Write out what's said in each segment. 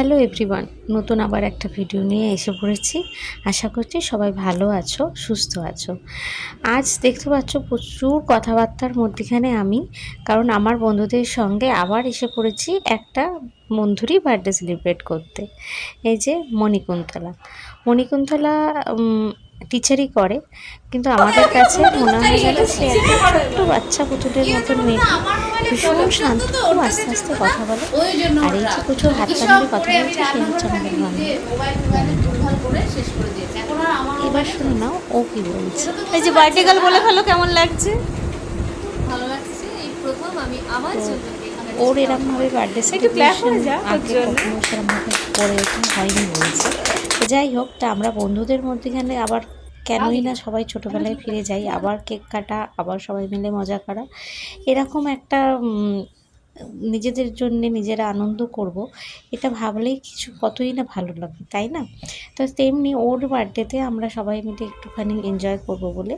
Hello everyone, নতুন আবার একটা ভিডিও নিয়ে এসে পড়েছি। আশা করছি সবাই ভালো আছো, সুস্থ আছো। আজ দেখতে পাচ্ছ প্রচুর কথাবার্তার মধ্যেখানে আমি, কারণ আমার বন্ধুদের সঙ্গে আবার এসে পড়েছি একটা বন্ধুরই বার্থডে সেলিব্রেট করতে। এই যে মণিকুন্তলা। মণিকুন্তলা টিচারই করে, কিন্তু আমাদের কাছে মনে হয় যেন সে একটা ছোট্ট বাচ্চা পুতুলের মতন মেয়ে। ভীষণ শান্ত খুব আস্তে আস্তে কথা বলে। আর এই যে প্রচুর হাত কথা বলছে সে হচ্ছে আমাদের বান্ধবী এবার শুনে নাও ও কি বলছে। এই যে বার্থডে বলে ফেলো কেমন লাগছে? ভালো লাগছে। এই প্রথম আমি আমার জন্য ওর এরম ভাবে বার্থডে হয়ে আগে কখনো করে ওঠা হয়নি বলছে। যাই হোক তা আমরা বন্ধুদের মধ্যেখানে আবার কেনই না সবাই ছোটোবেলায় ফিরে যাই আবার কেক কাটা আবার সবাই মিলে মজা করা। এরকম একটা নিজেদের জন্যে নিজেরা আনন্দ করব, এটা ভাবলেই কিছু কতই না ভালো লাগে, তাই না? তো তেমনি ওর বার্থডেতে আমরা সবাই মিলে একটুখানি এনজয় করব বলে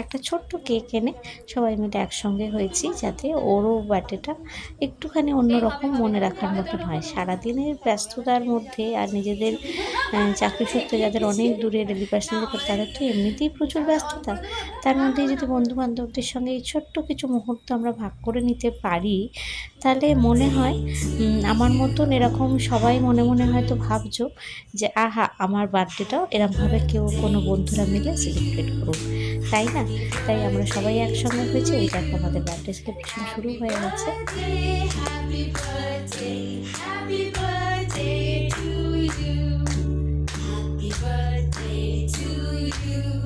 একটা ছোট্ট কেক এনে সবাই মিলে একসঙ্গে হয়েছি, যাতে ওরও বার্থডেটা একটুখানি অন্যরকম মনে রাখার মতন হয়। সারাদিনের ব্যস্ততার মধ্যে আর নিজেদের চাকরি সূত্রে যাদের অনেক দূরে রেলি পার্সোনাল তাদের তো এমনিতেই প্রচুর ব্যস্ততা। তার মধ্যে যদি বন্ধু বান্ধবদের সঙ্গে এই ছোট্ট কিছু মুহূর্ত আমরা ভাগ করে নিতে পারি তাহলে মনে হয় আমার মতন এরকম সবাই মনে মনে হয়তো ভাবছ যে, আহা, আমার বার্থডেটাও এরমভাবে কেউ কোনো বন্ধুরা মিলে সেলিব্রেট করুক। তাই না? তাই আমরা সবাই একসঙ্গে হয়েছে, এই দেখো আমাদের বার্থডে সেলিব্রেশন শুরু হয়ে গেছে। You.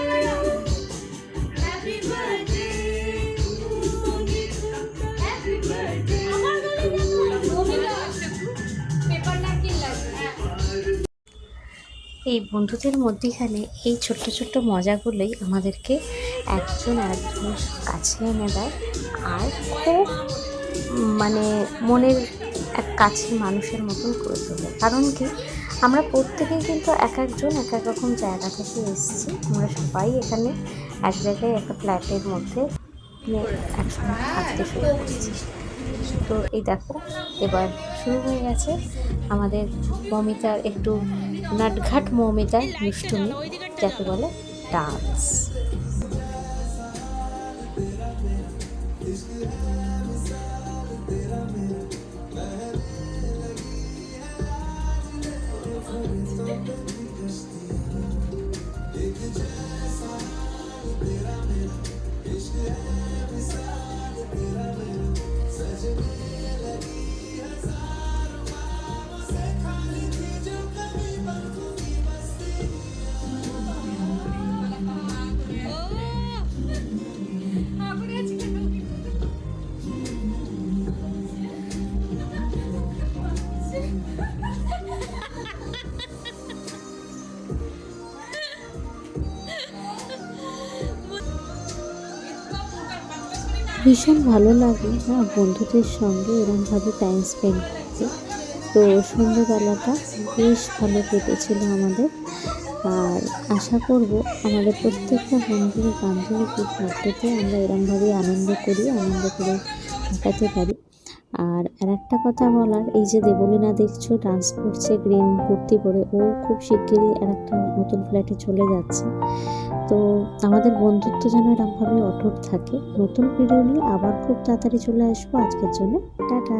এই বন্ধুদের মধ্যেখানে এই ছোট্ট ছোট্ট মজাগুলোই আমাদেরকে একজন একজনের কাছে এনে দেয়। আর খুব মানে মনের এক কাছে মানুষের মতন করে তোলে। কারণ কি? আমরা প্রত্যেকেই কিন্তু এক একজন এক এক রকম জায়গা থেকে এসেছি। আমরা সবাই এখানে এক জায়গায় একটা ফ্ল্যাটের মধ্যে একসঙ্গে থাকতে শুরু করেছি। তো এই দেখো, এবার শুরু হয়ে গেছে আমাদের মমিতার একটু নাটঘাট মৌমিতার দুষ্টুমি যাকে বলে ডান্স। ভীষণ ভালো লাগে না বন্ধুদের সঙ্গে এরমভাবে টাইম স্পেন্ড করতে। তো সন্ধ্যেবেলাটা বেশ ভালো কেটেছিল আমাদের। আর আশা করব আমাদের প্রত্যেকটা বন্ধুর বান্ধবীকে বার্থডেতে আমরা এরমভাবেই আনন্দ করি, আনন্দ করে কাটাতে পারি। আর আর একটা কথা বলার, এই যে দেবলীনা দেখছ ডান্স করছে গ্রিন কুর্তি পরে ও খুব শিগগিরই আর একটা নতুন ফ্ল্যাটে চলে যাচ্ছে। তো আমাদের বন্ধুত্ব যেন এরকমভাবে অটুট থাকে। নতুন ভিডিও নিয়ে আবার খুব তাড়াতাড়ি চলে আসব। আজকের জন্য টাটা।